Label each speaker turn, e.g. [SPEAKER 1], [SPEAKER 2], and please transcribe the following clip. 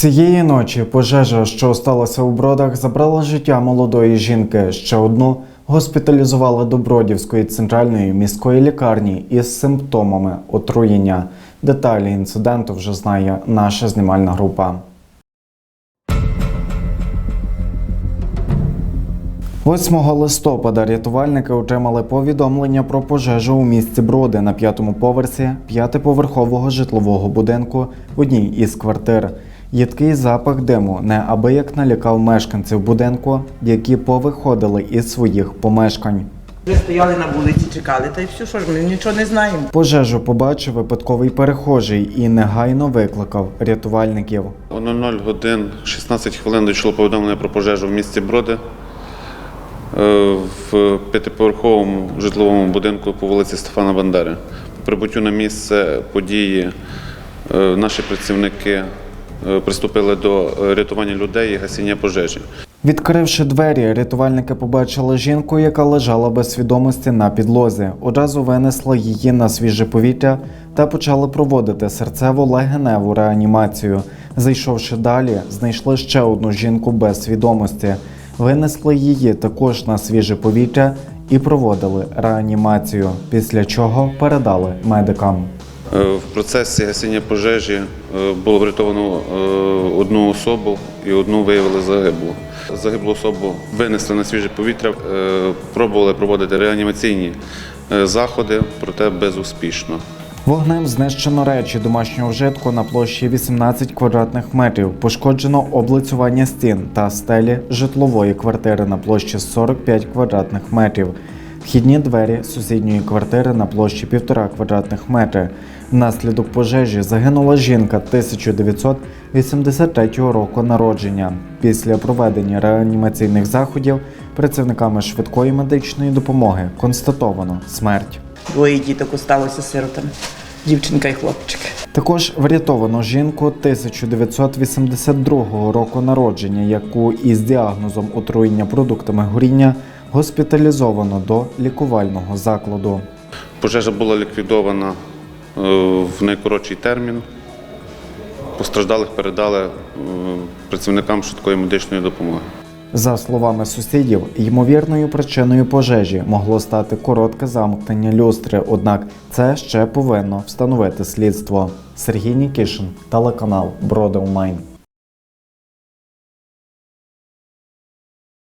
[SPEAKER 1] Цієї ночі пожежа, що сталася у бродах, забрала життя молодої жінки. Ще одну госпіталізували до Бродівської центральної міської лікарні із симптомами отруєння. Деталі інциденту вже знає наша знімальна група. 8 листопада рятувальники отримали повідомлення про пожежу у місті Броди на п'ятому поверсі п'ятиповерхового житлового будинку в одній із квартир. Їдкий запах диму неабияк налякав мешканців будинку, які повиходили із своїх помешкань.
[SPEAKER 2] Ми стояли на вулиці, чекали, та й все, що ж ми нічого не знаємо.
[SPEAKER 1] Пожежу побачив випадковий перехожий і негайно викликав рятувальників.
[SPEAKER 3] О 00 годин 16 хвилин дійшло повідомлення про пожежу в місті Броди е, в п'ятиповерховому житловому будинку по вулиці Стефана Бандери. По прибуттю на місце події е, наші працівники приступили до е, рятування людей і гасіння пожежі.
[SPEAKER 1] Відкривши двері, рятувальники побачили жінку, яка лежала без свідомості на підлозі. Одразу винесли її на свіже повітря та почали проводити серцево-легеневу реанімацію. Зайшовши далі, знайшли ще одну жінку без свідомості. Винесли її також на свіже повітря і проводили реанімацію, після чого передали медикам.
[SPEAKER 3] Е, В процесі гасіння пожежі е, було врятовано е, одну особу і одну виявили загиблу. Загиблу особу винесли на свіже повітря, пробували проводити реанімаційні заходи, проте безуспішно.
[SPEAKER 1] Вогнем знищено речі домашнього вжитку на площі 18 квадратних метрів. Пошкоджено облицювання стін та стелі житлової квартири на площі 45 квадратних метрів. Вхідні двері сусідньої квартири на площі 1,5 квадратних метри. Внаслідок пожежі загинула жінка 1983 року народження. Після проведення реанімаційних заходів працівниками швидкої медичної допомоги констатовано смерть.
[SPEAKER 2] Двоє діток осталося сиротами. Дівчинка і хлопчик.
[SPEAKER 1] Також врятовано жінку 1982 року народження, яку із діагнозом отруєння продуктами горіння госпіталізовано до лікувального закладу.
[SPEAKER 3] Пожежа була ліквідована е, в найкоротший термін. Постраждалих передали е, працівникам швидкої медичної допомоги.
[SPEAKER 1] За словами сусідів, ймовірною причиною пожежі могло стати коротке замкнення люстри, однак це ще повинно встановити слідство. Сергій Нікішин, телеканал Броди Онлайн.